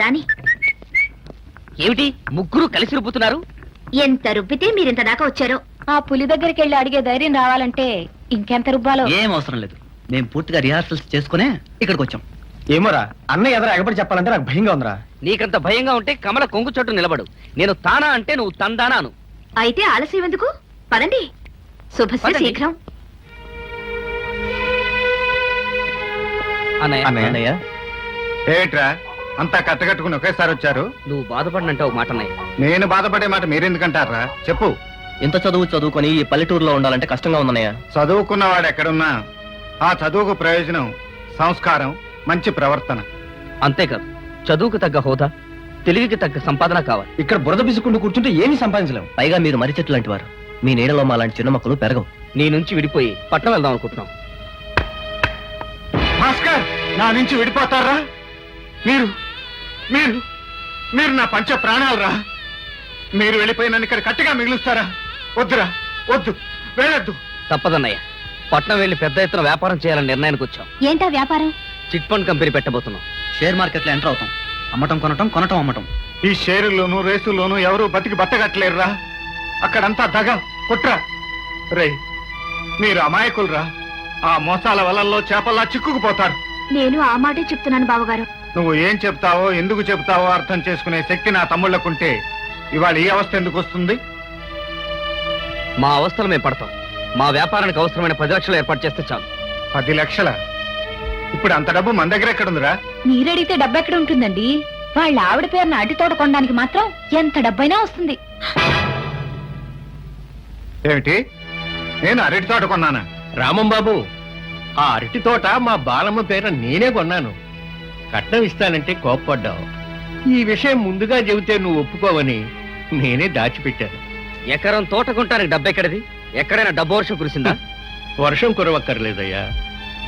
రాని. ఏమిటి? ముగ్గురు కలిసి రుబ్బుతున్నారు? ఎంత రుబ్బితే మీరింత దాకా వచ్చారో. ఆ పులి దగ్గరికి వెళ్ళి అడిగే ధైర్యం రావాలంటే ఇంకెంత రుబ్బాలో? ఏం అవసరం లేదు. మేము పూర్తిగా రిహార్సల్స్ చేసుకునే ఇక్కడికి వచ్చాం. ఏమోరా అన్నయ్య ఎదురు ఎగబడి చెప్పాలంటే నాకు భయంగా ఉందిరా. నీకంత భయంగా ఉంటే కమల కొంగు చోటు నిలబడు. నేను తానా అంటే నువ్వు తందానాను. అయితే ఆలస్యం ఎందుకు? పదండి. శుభస్య పదండి. శీఘ్రం. అన్నయ్య. అన్నయ్య. అన్నయ్య. ఏట్రా అంతా కట్టకట్టుకుని ఒకేసారి వచ్చారు? నువ్వు బాధపడినంటే ఒక మాట అన్నయ్య. నేను బాధపడే మాట మీరెందుకంటారా? చెప్పు. ఇంత చదువు చదువుకొని ఈ పల్లెటూరులో ఉండాలంటే కష్టంగా ఉందన్నయ్య. చదువుకున్నవాడు ఎక్కడున్నా ఆ చదువుకు ప్రయోజనం సంస్కారం మంచి ప్రవర్తన. అంతేకాదు చదువుకు తగ్గ హోదా తెలివికి తగ్గ సంపాదన కావాలి. ఇక్కడ బురద బిసుకుంటూ కూర్చుంటే ఏమీ సంపాదించలేం. పైగా మీరు మర్రి చెట్టు లాంటి వారు. మీ నీడలో మా లాంటి చిన్న మొక్కలు పెరగవు. నీ నుంచి విడిపోయి పట్నం వెళ్దాం అనుకుంటున్నాం. భాస్కర్ నా నుంచి విడిపోతారా? మీరు మీరు మీరు నా పంచ ప్రాణాలరా. మీరు వెళ్ళిపోయి నన్ను ఇక్కడ కట్టిగా మిగులుస్తారా? వద్దురా వద్దు వెళ్ళొద్దు. తప్పదన్నయ్య పట్నం వెళ్ళి పెద్ద ఎత్తున వ్యాపారం చేయాలని నిర్ణయానికి వచ్చాం. ఏంటా వ్యాపారం? చిట్ ఫండ్ కంపెనీ పెట్టబోతున్నాం. షేర్ మార్కెట్లో ఎంటర్ అవుతాం. అమ్మటం కొనటం కొనటం అమ్మటం. ఈ షేరుల్లోనూ రేసుల్లోనూ ఎవరు బతికి బట్టగట్టలేరురా అక్కడంతా దగ కుట్ర. రే మీరు అమాయకులరా. ఆ మోసాల వలల్లో చేపల్లా చిక్కుకుపోతారు. నేను ఆ మాటే చెప్తున్నాను బావగారు. నువ్వు ఏం చెప్తావో ఎందుకు చెప్తావో అర్థం చేసుకునే శక్తి నా తమ్ముళ్ళకుంటే ఇవాళ ఈ అవస్థ ఎందుకు వస్తుంది? మా అవస్థలు మేము పడతాం. మా వ్యాపారానికి అవసరమైన పది లక్షలు ఏర్పాటు చేస్తే చాలు. పది లక్షల? ఇప్పుడు అంత డబ్బు మన దగ్గర ఎక్కడుందిరా? మీరడిగితే డబ్బు ఎక్కడ ఉంటుందండి? వాళ్ళ ఆవిడ పేరున అడ్డి తోట కొనడానికి మాత్రం ఎంత డబ్బైనా వస్తుంది. ఏమిటి? నేను అరటి తోట కొన్నానా? రామం బాబు ఆ అరటి తోట మా బాలమ్మ పేర నేనే కొన్నాను. కట్నం ఇస్తానంటే కోప్పడ్డావు. ఈ విషయం ముందుగా చెబితే నువ్వు ఒప్పుకోవని నేనే దాచిపెట్టాను. ఎకరం తోట కొంటానికి డబ్బు ఎక్కడిది? ఎక్కడైనా డబ్బు వర్షం కురిసిందా? వర్షం కురవక్కర్లేదయ్యా.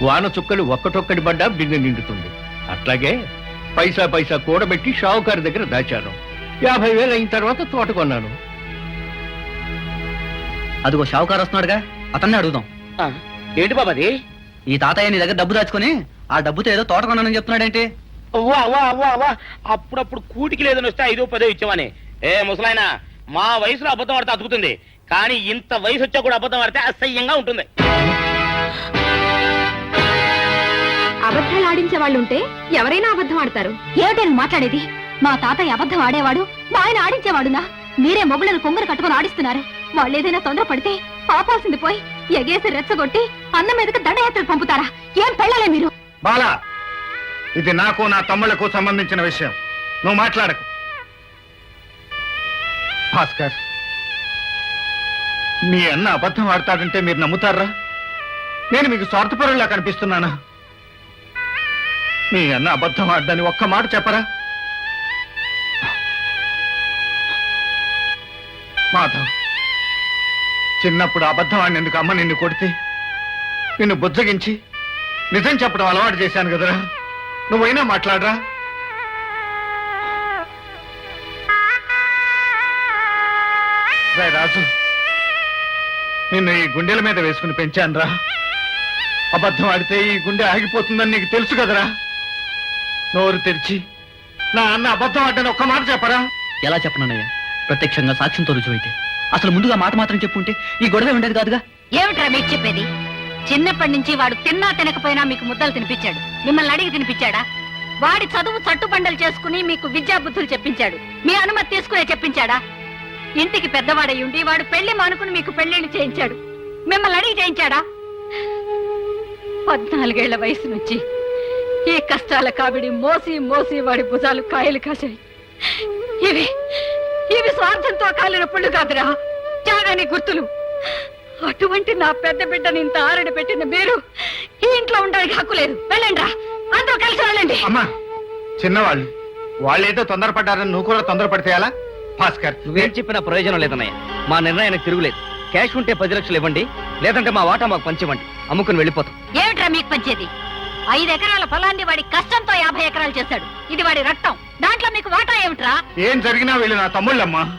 వాన చుక్కలు ఒక్కటొక్కటి పడ్డా బిందె నిండుతుంది. అట్లాగే పైసా పైసా కూడబెట్టి షావుకారు దగ్గర దాచాను. యాభై వేలు అయిన తర్వాత తోట కొన్నాను. అదిగో షావుకారు వస్తున్నాడుగా. అతన్ని అడుగుదాం. ఏంటి బాబాది ఈ తాతయ్య నీ దగ్గర డబ్బు దాచుకొని ఆ డబ్బుతో ఏదో తోట కొన్నానని చెప్తున్నాడేంటి? అవ్వా అవ్వా అవ్వా అవ్వా అప్పుడప్పుడు కూటికి లేదని వస్తే ఐదో పదో ఇచ్చామని ఏ ముసలాయన మా వయసులో అబద్ధం ఆడితే అతుకుతుంది. కానీ ఇంత వయసు వచ్చా కూడా అబద్ధం ఆడితే అసహ్యంగా ఉంటుంది. అబద్ధాలు ఆడించే వాళ్ళు ఉంటే ఎవరైనా అబద్ధం ఆడతారు. ఏమిటే నువ్వు మాట్లాడేది? మా తాతయ్య అబద్ధం ఆడేవాడు మా ఆయన ఆడించేవాడునా? మీరే మొగుళ్ళను కొంగరు కట్టుకొని ఆడిస్తున్నారు. వాళ్ళు ఏదైనా తొందర పడితే పాపాల్సింది పోయి ఎగేసి రెచ్చగొట్టి అన్న మీదకి దండయాత్రకు పంపుతారా? ఏం పెళ్ళలే మీరు? బాలా ఇది నాకు నా తమ్ముళ్ళకు సంబంధించిన విషయం. నువ్వు మాట్లాడకు. భాస్కర్ మీ అన్న అబద్ధం ఆడతాడంటే మీరు నమ్ముతారా? నేను మీకు స్వార్థపరులా కనిపిస్తున్నానా? మీ అన్న అబద్ధం ఆడదని ఒక్క మాట చెప్పరా? మాధవ్ చిన్నప్పుడు అబద్ధం ఆడినందుకు అమ్మ నిన్ను కొడితే నిన్ను బుజ్జగించి నిజం చెప్పడం అలవాటు చేశాను కదరా? నువ్వైనా మాట్లాడరా? రే రాజు నిన్ను ఈ గుండెల మీద వేసుకుని పెంచానురా. అబద్ధం ఆడితే ఈ గుండె ఆగిపోతుందని నీకు తెలుసు కదరా. నోరు తెరిచి నా అన్న అబద్ధం ఆడని ఒక్క మాట చెప్పరా? ఎలా చెప్పనన్నయ్య? ప్రత్యక్షంగా సాక్ష్యంతో రుజువైతే. అసలు ముందుగా మాట మాత్రం చెప్పుంటే ఈ గొడవ ఉండేది కాదుగా? ఏమిట్రా మీకు చెప్పేది? చిన్నప్పటి నుంచి వాడు తిన్నా తినకపోయినా మీకు ముద్దలు తినిపించాడు. మిమ్మల్ని అడిగి తినిపించాడా? వాడి చదువు చట్టుబండలు చేసుకుని మీకు విద్యా బుద్ధులు చెప్పించాడు. మీ అనుమతి తీసుకునే చెప్పించాడా? ఇంటికి పెద్దవాడై ఉండి వాడు పెళ్ళి మానుకుని మీకు పెళ్ళిళ్ళు చేయించాడు. మిమ్మల్ని అడిగి చేయించాడా? పద్నాలుగేళ్ళ వయసు నుంచి ఈ కష్టాల కావిడి మోసి మోసి వాడి భుజాలు కాయలు కాశాయి. ఇవి ఇవి స్వార్థంతో కాలిన పుళ్ళు కాదురా. త్యాగాని గుర్తులు. అటువంటి నా పెద్ద బిడ్డని ఇంత ఆరడి పెట్టిన మీరు ఈ ఇంట్లో ఉండడానికి హక్కు లేదు. వెళ్ళండి రా. అందరూ కలిసి వెళ్ళండి. అమ్మా చిన్నవాళ్ళు. వాళ్ళేదో తొందరపడ్డారని నువ్వు కూడా తొందరపడితే ఎలా? భాస్కర్. నువ్వేం చెప్పినా ప్రయోజనం లేదన్నయ్య. మా నిర్ణయానికి తిరుగులేదు. క్యాష్ ఉంటే పది లక్షలు ఇవ్వండి. లేదంటే మా వాటా మాకు పంచివ్వండి అమ్ముకుని వెళ్ళిపోతాం. ఏమిట్రా మీకు పంచేది? ఐదు ఎకరాల పొలాన్ని వాడి కష్టంతో యాభై ఎకరాలు చేశాడు. ఇది వాడి రక్తం. దాంట్లో మీకు వాటా ఏమిట్రా? ఏం జరిగినా వీళ్ళు నా తమ్ముళ్ళమ్మా.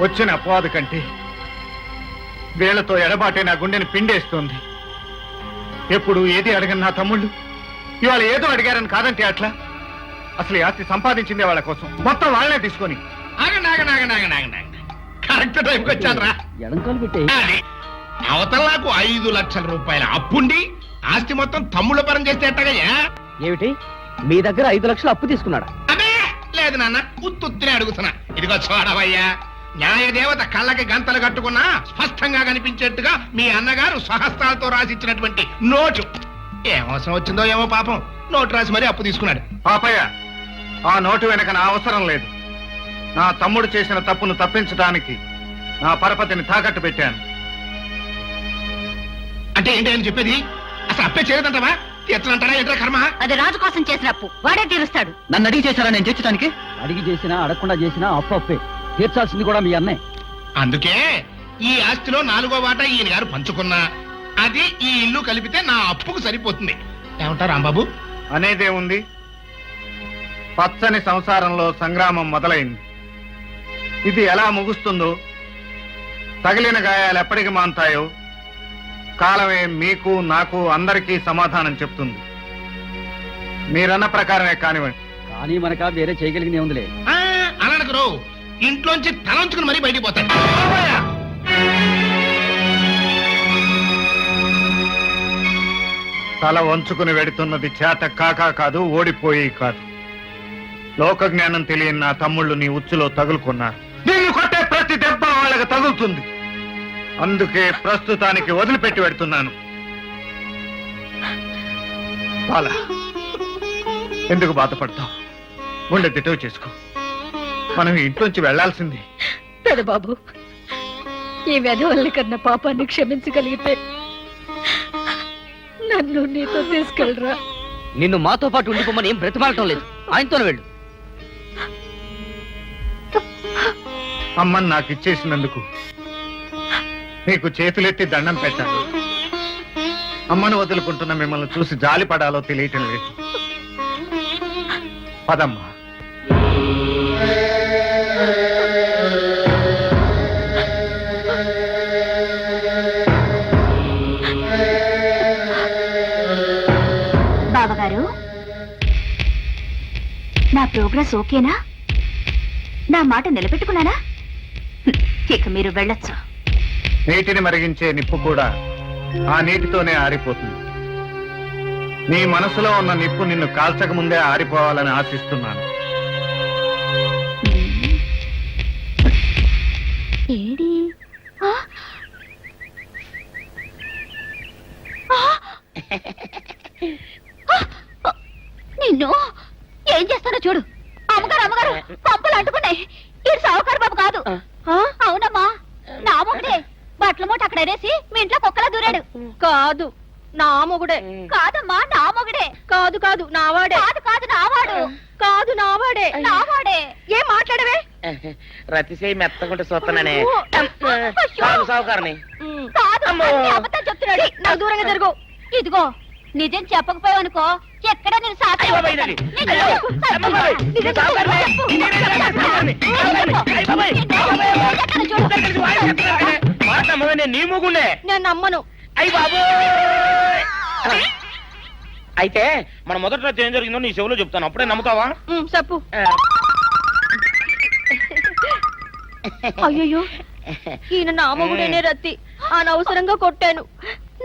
వచ్చిన అపవాదు కంటే వీళ్ళతో ఎడబాటే నా గుండెని పిండేస్తోంది. ఎప్పుడు ఏది అడగని నా తమ్ముళ్ళు? ఇవాళ ఏదో అడిగారని కాదంటే అట్లా? అసలు ఈ ఆస్తి సంపాదించిందే వాళ్ళ కోసం. మొత్తం వాళ్ళనే తీసుకొని. కరెక్ట్ టైంకి అవతల నాకు ఐదు లక్షల రూపాయల అప్పుండి ఆస్తి మొత్తం తమ్ముళ్ళ పరం చేస్తే ఎట్టగయ్యా? ఏమిటి? మీ దగ్గర ఐదు లక్షలు అప్పు తీసుకున్నాడా? అదే! లేదు నాన్న ఉత్తుత్తినే అడుగుతున్నా. ఇదిగో చూడవయ్యా. న్యాయదేవత కళ్ళకి గంతలు కట్టుకున్నా స్పష్టంగా కనిపించేట్టుగా మీ అన్నగారు స్వహస్తాలతో రాసిచ్చినటువంటి నోటు. ఏం అవసరం వచ్చిందో ఏమో పాపం. నోటు రాసి మరీ అప్పు తీసుకున్నాడు. పాపయ్య ఆ నోటు వెనక నా అవసరం లేదు. నా తమ్ముడు చేసిన తప్పును తప్పించడానికి నా పరపతిని తాకట్టు పెట్టాను. అంటే ఏంటి అని చెప్పేది? అసలు అప్పే చేయదంటావా? తీర్చనంటారా ఏంట్రా కర్మ? అది రాజు కోసం చేసిన అప్పు. వాడే తీరుస్తాడు. నన్ను అడిగి చేశారా నేను చేర్చడానికి అడిగి చేసినా అడగకుండా చేసినా అప్పు అప్పే. తీర్చాల్సింది కూడా మీ అన్నే. అందుకే ఈ ఆస్తిలో నాలుగో వాటా ఈయన గారు పంచుకున్నా. అది ఈ ఇల్లు కలిపితే నా అప్పుకు సరిపోతుంది. ఏమంటారు రాంబాబు? అనేదే ఉంది పచ్చని సంసారంలో సంగ్రామం మొదలైంది. ఇది ఎలా ముగుస్తుందో తగిలిన గాయాలు ఎప్పటికి మాంతాయో కాలమే మీకు నాకు అందరికీ సమాధానం చెప్తుంది. మీరన్న ప్రకారమే కానివ్వండి. కానీ మనక వేరే చేయగలిగింది ఉందిలే. ఆ, అలా అనకరు ఇంట్లోంచి తలంచుకుని మరీ బయటికి పోతాడు తల వంచుకుని వెడుతున్నది చేత కాకా కాదు ఓడిపోయి కాదు. లోక జ్ఞానం తెలియని నా తమ్ముళ్ళు నీ ఉచ్చులో తగులుకున్నారు. నిన్ను కొట్టే ప్రతి దెబ్బ వాళ్ళకి తగులుతుంది. అందుకే ప్రస్తుతానికి వదిలిపెట్టి పెడుతున్నాను బాల ఎందుకు బాధపడతావు? ఉండే దిటవు చేసుకో. మనం ఇంట్లోంచి వెళ్ళాల్సింది పెదబాబు ఈ వెధవల్ని కన్న పాపాన్ని క్షమించగలిగితే నన్ను నీతో తీసుకెళ్ళరా. నిన్ను మాతో పాటు ఉండిపోమని ఏం బ్రతిమాలటం లేదు. ఆయనతోనే వెళ్ళు. అమ్మని నాకు ఇచ్చేసినందుకు నీకు చేతులెత్తి దండం పెట్టాను. అమ్మను వదులుకుంటున్న మిమ్మల్ని చూసి జాలి పడాలో తెలియటం లేదు. పదమ్మా. ప్రోగ్రెస్ ఓకేనా? నా మాట నిలబెట్టుకున్నానా? ఇక మీరు వెళ్ళొచ్చు. నీటిని మరిగించే నిప్పు కూడా ఆ నీటితోనే ఆరిపోతుంది. నీ మనసులో ఉన్న నిప్పు నిన్ను కాల్చక ముందే ఆరిపోవాలని ఆశిస్తున్నాను. రతిసేయి మెత్తకుంటే చూస్తున్నానే కాదు అమ్మో. అన్ని అబద్ధాలు చెప్తున్నాడు. నాకు దూరంగా జరుగు. ఇదిగో నిజం చెప్పకపోయావనుకో ఎక్కడ నేను సాక్షి అయ్య బాబాయ్ ఇది. అయ్యో. అమ్మ బాబాయ్. ఇది సావుకారులే. ఇది నేను సావుకారుని. సావుకారుని. అయ్య బాబాయ్. ఇద్దరు కలిసి వాయిస్ చెప్తున్నారే. మాట నమ్మవే, నేను నీ మూగుండే నేను నమ్మను. అయ్యి బాబు అయితే మన మొదటి రాత్రి ఏం జరిగిందో నీ చెవులో చెప్తాను. అప్పుడే నమ్ముతావా? ఉమ్, చెప్పు. ఆ, అయ్యో ఈయన నా మొగుడేనే రత్తి. అనవసరంగా కొట్టాను.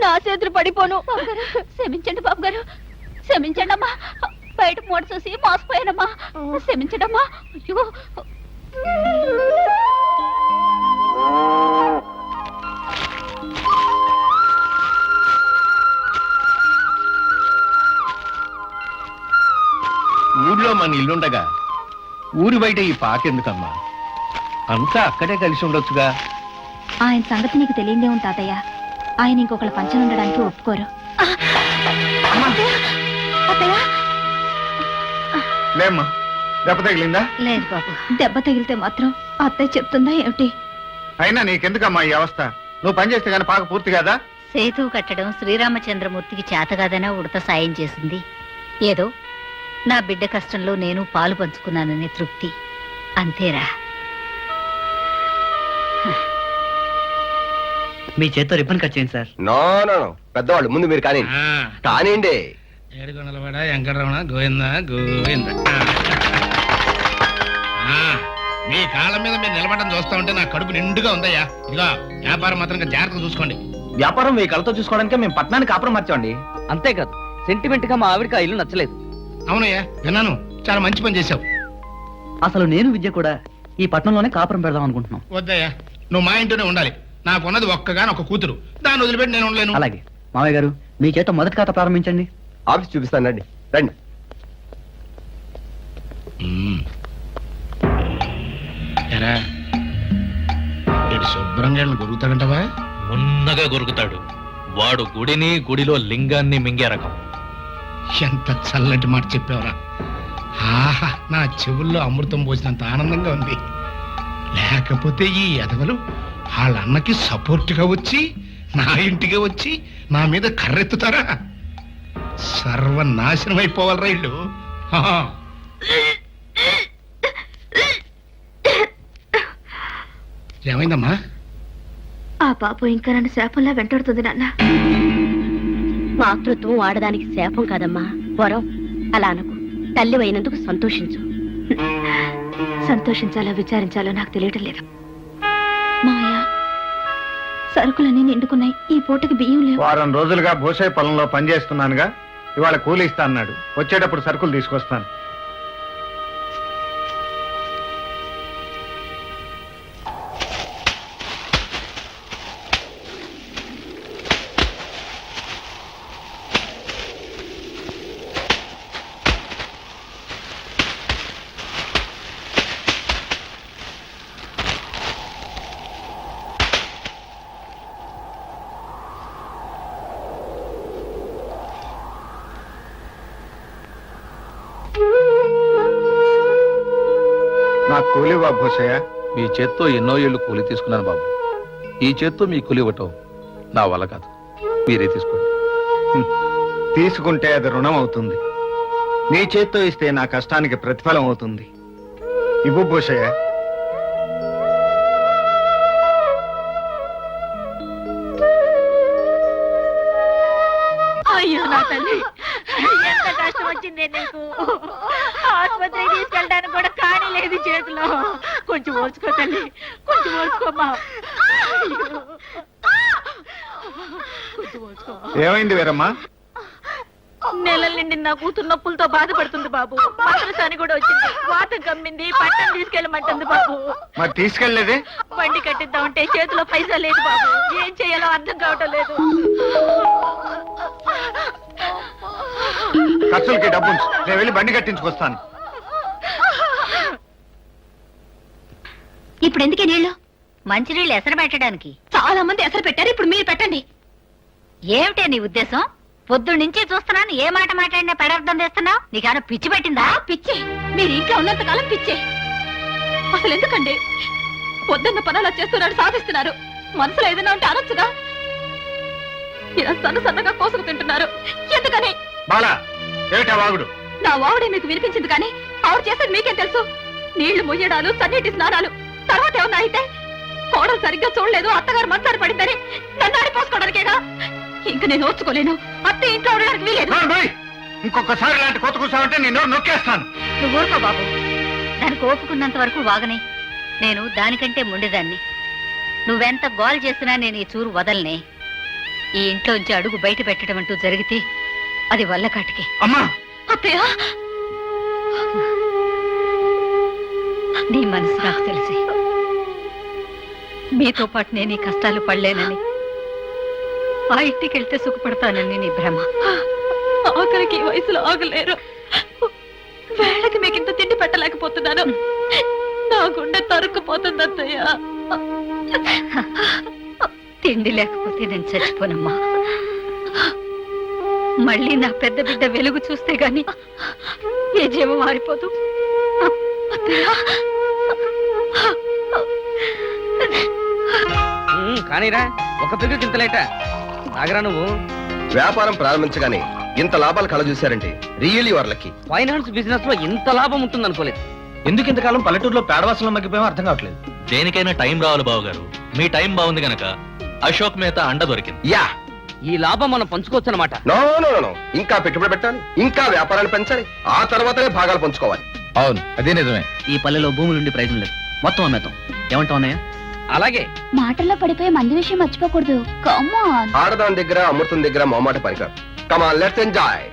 నా చేతులు పడిపోను. క్షమించండి బాబు గారు క్షమించండి అమ్మా బయట మూట చూసి మోసపోయానమ్మా. క్షమించండి అమ్మా అయ్యో. ఊర్లో మన ఇల్లుండగా ఊరి బయట ఈ పాకెందుకమ్మా? అంతా అక్కడే కలిసి ఉండొచ్చుగా. ఆయన సంగతి నీకు తెలియదే తాతయ్య. ఆయన ఇంకొకళ్ళ పంచన ఉండడానికి ఒప్పుకోరు. లేమ్మా దెబ్బ తగిలిందా? లేదు బాబు దెబ్బ తగిలితే మాత్రం అత్తయ్య చెప్తుందా ఏమిటి? అయినా నీకెందుకమ్మా ఈ అవస్థ? నువ్వు పని చేస్తే కానీ పాక పూర్తి కాదా? సేతు కట్టడం శ్రీరామచంద్రమూర్తికి చేతగాదనే ఉడత సాయం చేసింది. ఏదో నా బిడ్డ కష్టంలో నేను పాలు పంచుకున్నాననే తృప్తి. అంతేరా. మీ చేత్తో రిబ్బన్ కట్ చేయండి సార్. No no no. పెద్దవాళ్ళు ముందు మీరు కానీ కానివ్వండి వెంకటరమణ గోవింద గోవింద. మీ కాళ్ళ మీద మీరు నిలబడడం చూస్తా ఉంటే నా కడుపు నిండుగా ఉందయ్యా. ఇదిగో వ్యాపారం మాత్రం జాగ్రత్తగా చూసుకోండి. వ్యాపారం మీ కళ్ళతో చూసుకోవడానికి మేము పట్టణానికి కాపురం మార్చామండి. అంతేకాదు సెంటిమెంట్గా మా ఆవిడకి ఆ ఇల్లు నచ్చలేదు. అవునయ్యా విన్నాను. చాలా మంచి పని చేశావు. అసలు నేను విద్య కూడా ఈ పట్టణంలోనే కాపురం పెడదాం అనుకుంటున్నాం. వద్దయ్యా నువ్వు మా ఇంట్లోనే ఉండాలి. నాకు ఉన్నది ఒక్కగాని ఒక కూతురు. దాన్ని వదిలిపెట్టి నేను ఉండలేను. అలాగే. మావయ్య గారు మీ చేత మొదటి ఖాతా ప్రారంభించండి. ఆఫీస్ చూపిస్తాను రండి. రండి. ఎరా శుభ్రంగా గొరుగుతాడంటవా గొరుకుతాడు. వాడు గుడిని గుడిలో లింగాన్ని మింగే రకం. ఎంత చల్లటి మాట చెప్పావురా. ఆహా నా చెవుల్లో అమృతం పోసినంత ఆనందంగా ఉంది. లేకపోతే ఈ ఎదవలు వాళ్ళ అన్నకి సపోర్ట్గా వచ్చి నా ఇంటికి వచ్చి నా మీద కర్రెత్తుతారా? సర్వనాశనం అయిపోవాలరా ఇల్లు. ఆహా. ఏమైందమ్మా? ఆ పాపం ఇంకా నన్ను శాపంలా వెంటాడుతుంది నాన్న. మాతృత్వం ఆడదానికి శాపం కాదమ్మా. వరం అలా అనకు. తల్లి అయినందుకు సంతోషించు. సంతోషించాలో విచారించాలో నాకు తెలియటం లేదు. మావయ్య సరుకులన్నీ నిండుకున్నాయి. ఈ పూటకి బియ్యం లేవు. వారం రోజులుగా భూసాయి పొలంలో పనిచేస్తున్నానుగా. ఇవాళ కూలి ఇస్తా అన్నాడు. వచ్చేటప్పుడు సరుకులు తీసుకొస్తాను. నాకు కూలి భూసయ్య మీ చేత్తో ఎన్నో ఏళ్ళు కూలి తీసుకున్నాను బాబు. ఈ చేత్తో మీ కూలి ఇవ్వటం నా వల్ల కాదు. మీరే తీసుకోండి. తీసుకుంటే అది రుణం అవుతుంది. నీ చేత్తో ఇస్తే నా కష్టానికి ప్రతిఫలం అవుతుంది. ఇవ్వు భూషయ్య. ఏమైంది వీరమ్మా? నెలల నుండి నా కూతురు నొప్పులతో బాధపడుతుంది బాబు. మంత్రసాని కూడా వచ్చింది. వాతం కమ్మింది పట్టం తీసుకెళ్ళమంటుంది బాబు. మరి తీసుకెళ్ళేదే బండి కట్టిద్దామంటే చేతిలో పైసా లేదు బాబు. ఏం చేయాలో అర్థం కావటం లేదు. ఖర్చులకి డబ్బు ఉంచు. నేను వెళ్ళి బండి కట్టించుకొస్తాను. ఇప్పుడు ఎందుకే నీళ్ళు? మంచినీళ్ళు ఎసరు పెట్టడానికి. చాలా మంది ఎసరు పెట్టారు. ఇప్పుడు మీరు పెట్టండి. ఏమిటే నీ ఉద్దేశం? పొద్దున్న నుంచి చూస్తున్నాను ఏ మాట మాట్లాడినా పెడార్థం చేస్తున్నావు? నీకేమైనా పిచ్చి పెట్టిందా? పిచ్చి. మీరు ఇంట్లో ఉన్నంత కాలం పిచ్చే. అసలు ఎందుకండి? పొద్దున్న పనులు చేస్తున్నాడు సాధిస్తున్నారు. మనసులో ఏదైనా ఉంటే అనొచ్చుగా? ఇలా సన్న సన్నగా కోసుకు తింటున్నారు. ఎందుకని? బాలా ఏమిటా వాగుడు? నా వావుడే మీకు వినిపించింది కానీ ఆవిడ చేసేది మీకేం తెలుసు? నీళ్ళు ముయ్యడాలు చన్నీటి స్నానాలు తర్వాత ఏమన్నా అయితే కోడలు సరిగ్గా చూడలేదు అత్తగారు మంచారు పడిందని నన్ను ఆడిపోసుకోవడానికేగా ఇంక నేను ఓర్చుకోలేను అత్త ఇంట్లో ఉండడానికి వీలేదు నోరు మూయ్. ఇంకొకసారి ఇలాంటి కొత్త కూర్చోమంటే నేను నొక్కేస్తాను. నువ్వు ఊరుకో బాబు. దానికి ఓపుకున్నంత వరకు వాగనే. నేను దానికంటే ముండేదాన్ని. నువ్వెంత గోల్ చేసినా నేను ఈ చూరు వదలనే. ఈ ఇంట్లోంచి అడుగు బయట పెట్టడం అంటూ జరిగితే అది వల్ల కాటికి. అమ్మా! అత్తయ్య! నీ మనసు నాకు తెలిసి మీతో పాటు నేను ఈ కష్టాలు పడలేనని ఆ ఇంటికి వెళ్తే సుఖపడతానని నీ భ్రమ. ఆఖరికి ఈ వయసులో ఆగలేరు. వేళకి మీకు ఇంత తిండి పెట్టలేకపోతున్నాను. నా గుండె తరుక్కుపోతుంది అత్తయ్య. తిండి లేకపోతే నేను చచ్చిపోనమ్మా. మళ్ళీ నా పెద్ద బిడ్డ వెలుగు చూస్తే గాని ఏ జీవం మారిపోదు. కానీరా ఒక పిల్లకి ఇంత లేట నాగరా నువ్వు? వ్యాపారం ప్రారంభించగానే ఇంత లాభాలు కళ చూశారంటే రియల్లీ వాళ్ళకి ఫైనాన్స్ బిజినెస్లో ఇంత లాభం ఉంటుంది అనుకోలేదు ఎందుకు ఇంతకాలం పల్లెటూరులో పేడవాసంలో మగ్గిపోయామో అర్థం కావట్లేదు. దేనికైనా టైం రావాలి బాబు గారు మీ టైం బాగుంది గనక అశోక్ మేత అండ దొరికింది. యా. ఈ లాభం మనం పంచుకోవచ్చు అనమాట నో నో నో, నో. ఇంకా పెట్టుబడి పెట్టాలి ఇంకా వ్యాపారాన్ని పెంచాలి ఆ తర్వాతనే భాగాలు పంచుకోవాలి. అవును అదే నిజమే. ఈ పల్లెలో భూములుండి ప్రయోజనం లేదు. మొత్తం అమ్మేద్దాం. ఏమంటావు అన్నయ్య? అలాగే. మాటల్లో పడిపోయి మంది విషయం మర్చిపోకూడదు. కమాన్ ఆడదాని దగ్గర అమృతం దగ్గర మొమ్మాట పనికారు కమాన్ లెట్స్ ఎంజాయ్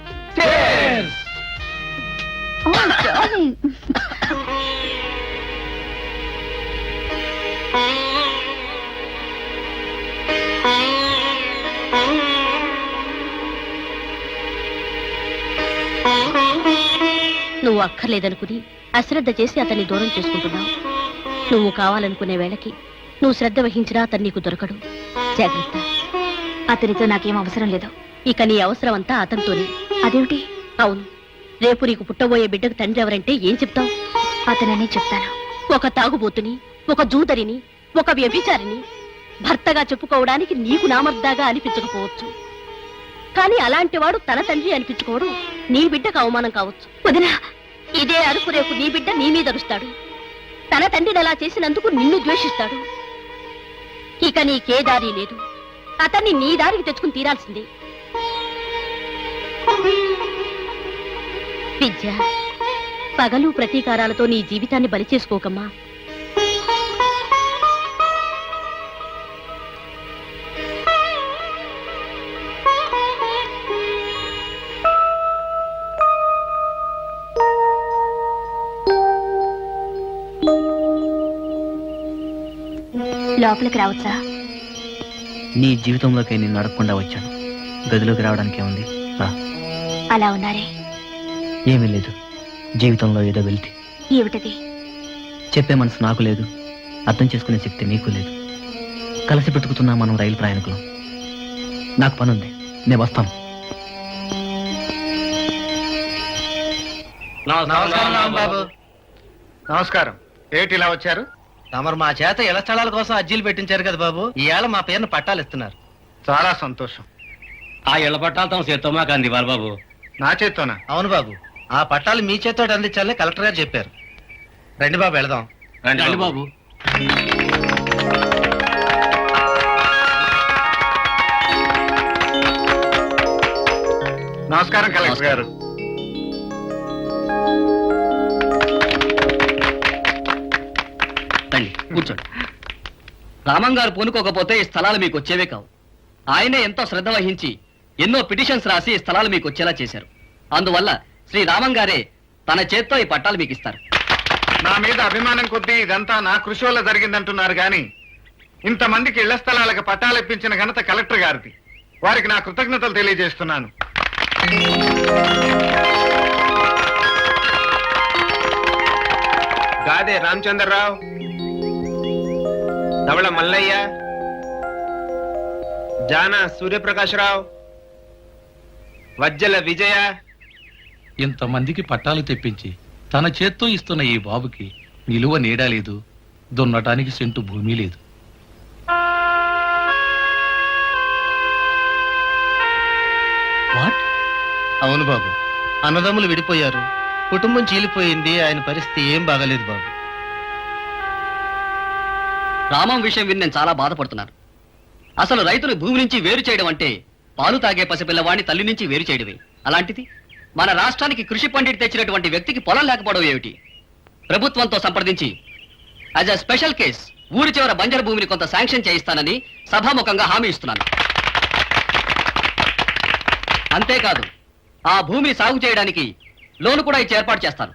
నువ్వు అక్కర్లేదనుకుని అశ్రద్ధ చేసి అతన్ని దూరం చేసుకుంటున్నావు. నువ్వు కావాలనుకునే వేళకి నువ్వు శ్రద్ధ వహించినా అతను నీకు దొరకడు. జాగ్రత్త. అతనితో నాకేం అవసరం లేదు. ఇక నీ అవసరం అంతా అతనితోనే. అదేమిటి? అవును. రేపు నీకు పుట్టబోయే బిడ్డకు తండ్రి ఎవరంటే ఏం చెప్తావు? అతననే చెప్తాను. ఒక తాగుబోతుని ఒక జూదరిని ఒక వ్యభిచారిని భర్తగా చెప్పుకోవడానికి నీకు నామర్దాగా అనిపించకపోవచ్చు. కానీ అలాంటి వాడు తన తండ్రి అనిపించుకోవడం నీ బిడ్డకు అవమానం కావచ్చు. వదినా! ఇదే అరుపు రేపు నీ బిడ్డ నీ మీద అరుస్తాడు. తన తండ్రిని అలా చేసినందుకు నిన్ను ద్వేషిస్తాడు. ఇక నీకే దారి లేదు. అతన్ని నీ దారికి తెచ్చుకుని తీరాల్సిందే. విద్య పగలు ప్రతీకారాలతో నీ జీవితాన్ని బలి చేసుకోకమ్మా. లోపలికి రావచ్చా? నీ జీవితంలోకి నేను నడకుండా వచ్చాను. గదిలోకి రావడానికి ఏముంది? రా. అలా ఉన్నారే. ఏమీ లేదు. జీవితంలో ఏదో వెళ్తే ఏమిటది? చెప్పే మనసు నాకు లేదు. అర్థం చేసుకునే శక్తి నీకు లేదు. కలిసి పెట్టుకుతున్నా మనం రైలు ప్రయాణికులం. నాకు పని ఉంది నేను వస్తాను. నమస్కారం. ఏటి ఇలా వచ్చారు? తమరు మా చేత ఇళ్ళ స్థలాల కోసం అర్జీలు పెట్టించారు కదా బాబు. ఈవేళ మా పేరును పట్టాలు ఇస్తున్నారు. చాలా సంతోషం. ఆ ఇళ్ళ పట్టాలతో చేత్తో మాకు అందివ్వాలి బాబు. నా చేత్తోనా? అవును బాబు. ఆ పట్టాలు మీ చేతో అందించాలని కలెక్టర్ గారు చెప్పారు. రండి బాబు వెళదాం. రండి బాబు. నమస్కారం కలెక్టర్ గారు. కూర్చోండి. రామం గారు పూనుకోకపోతే ఈ స్థలాలు మీకు వచ్చేవే కావు. ఆయనే ఎంతో శ్రద్ధ వహించి ఎన్నో పిటిషన్స్ రాసి ఈ స్థలాలు మీకు వచ్చేలా చేశారు. అందువల్ల శ్రీ రామం గారే తన చేత్తో ఈ పట్టాలు మీకు ఇస్తారు. నా మీద అభిమానం కొద్దీ ఇదంతా నా కృషి వల్ల జరిగిందంటున్నారు గాని ఇంతమందికి ఇళ్ళ స్థలాలకు పట్టాలు ఇప్పించిన ఘనత కలెక్టర్ గారిది. వారికి నా కృతజ్ఞతలు తెలియజేస్తున్నాను. గాదే రామచంద్రరావు. ధవళ మల్లయ్య. జాన సూర్యప్రకాశరావు. వజ్జల విజయ. ఇంతమందికి పట్టాలు తెప్పించి తన చేత్తో ఇస్తున్న ఈ బాబుకి నిలువ నీడ లేదు దున్నటానికి సెంటు భూమి లేదు. వాట్? అవును బాబు. అన్నదమ్ములు విడిపోయారు. కుటుంబం చీలిపోయింది. ఆయన పరిస్థితి ఏం బాగాలేదు బాబు. గ్రామం విషయం విని నేను చాలా బాధపడుతున్నాను. అసలు రైతులు భూమి నుంచి వేరు చేయడం అంటే పాలు తాగే పసిపిల్లవాడిని తల్లి నుంచి వేరు చేయడమే. అలాంటిది మన రాష్ట్రానికి కృషి పండిట్ తెచ్చినటువంటి వ్యక్తికి పొలం లేకపోవడం ఏమిటి? ప్రభుత్వంతో సంప్రదించి యాజ్ అ స్పెషల్ కేస్ ఊరి చివర బంజరు భూమిని కొంత శాంక్షన్ చేయిస్తానని సభాముఖంగా హామీ ఇస్తున్నాను. అంతేకాదు ఆ భూమిని సాగు చేయడానికి లోను కూడా ఇచ్చి ఏర్పాటు చేస్తాను.